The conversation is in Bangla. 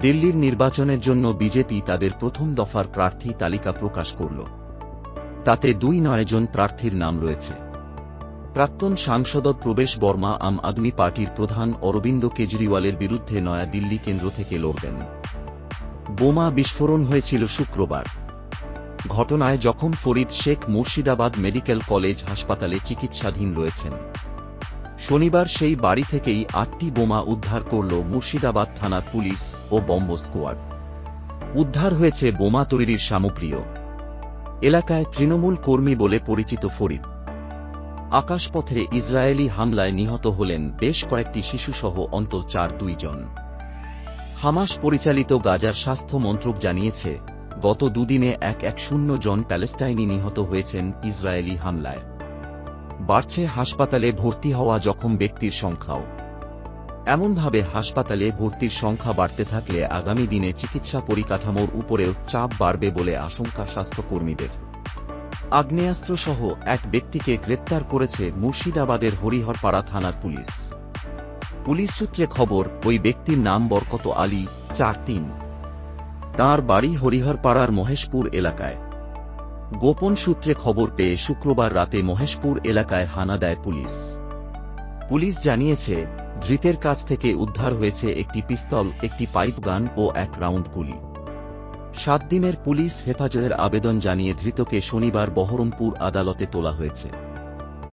দিল্লির নির্বাচনের জন্য বিজেপি তাদের প্রথম দফার প্রার্থী তালিকা প্রকাশ করল। তাতে দুই নয়জন প্রার্থীর নাম রয়েছে। প্রাক্তন সাংসদ প্রবেশ বর্মা আম আদমি পার্টির প্রধান অরবিন্দ কেজরিওয়ালের বিরুদ্ধে নয়া দিল্লি কেন্দ্র থেকে লড়বেন। বোমা বিস্ফোরণ হয়েছিল শুক্রবার। ঘটনায় জখম ফরিদ শেখ মুর্শিদাবাদ মেডিকেল কলেজ হাসপাতালে চিকিৎসাধীন রয়েছেন। শনিবার সেই বাড়ি থেকেই আটটি বোমা উদ্ধার করল মুর্শিদাবাদ থানার পুলিশ ও বম্ব স্কোয়াড। উদ্ধার হয়েছে বোমা তৈরির সামগ্রীও। এলাকায় তৃণমূল কর্মী বলে পরিচিত ফরিদ। আকাশপথে ইসরায়েলি হামলায় নিহত হলেন বেশ কয়েকটি শিশুসহ অন্তত চার দুইজন। হামাস পরিচালিত গাজার স্বাস্থ্য মন্ত্রক জানিয়েছে, গত দুদিনে এক এক শূন্য জন প্যালেস্টাইনি নিহত হয়েছেন ইসরায়েলি হামলায়। বাড়ছে হাসপাতালে ভর্তি হওয়া জখম ব্যক্তির সংখ্যাও। এমনভাবে হাসপাতালে ভর্তির সংখ্যা বাড়তে থাকলে আগামী দিনে চিকিৎসা পরিকাঠামোর উপরেও চাপ বাড়বে বলে আশঙ্কা স্বাস্থ্যকর্মীদের। আগ্নেয়াস্ত্রসহ এক ব্যক্তিকে গ্রেপ্তার করেছে মুর্শিদাবাদের হরিহরপাড়া থানার পুলিশ। পুলিশ সূত্রে খবর, ওই ব্যক্তির নাম বরকত আলী, চার তিন। তাঁর বাড়ি হরিহরপাড়ার মহেশপুর এলাকায়। গোপন সূত্রে খবর পেয়ে শুক্রবার রাতে মহেশপুর এলাকায় হানা দেয় পুলিশ। পুলিশ জানিয়েছে, ধৃতের কাছ থেকে উদ্ধার হয়েছে একটি পিস্তল, একটি পাইপ গান ও এক রাউন্ড গুলি। সাত দিনের পুলিশ হেফাজতের আবেদন জানিয়ে ধৃতকে শনিবার বহরমপুর আদালতে তোলা হয়েছে।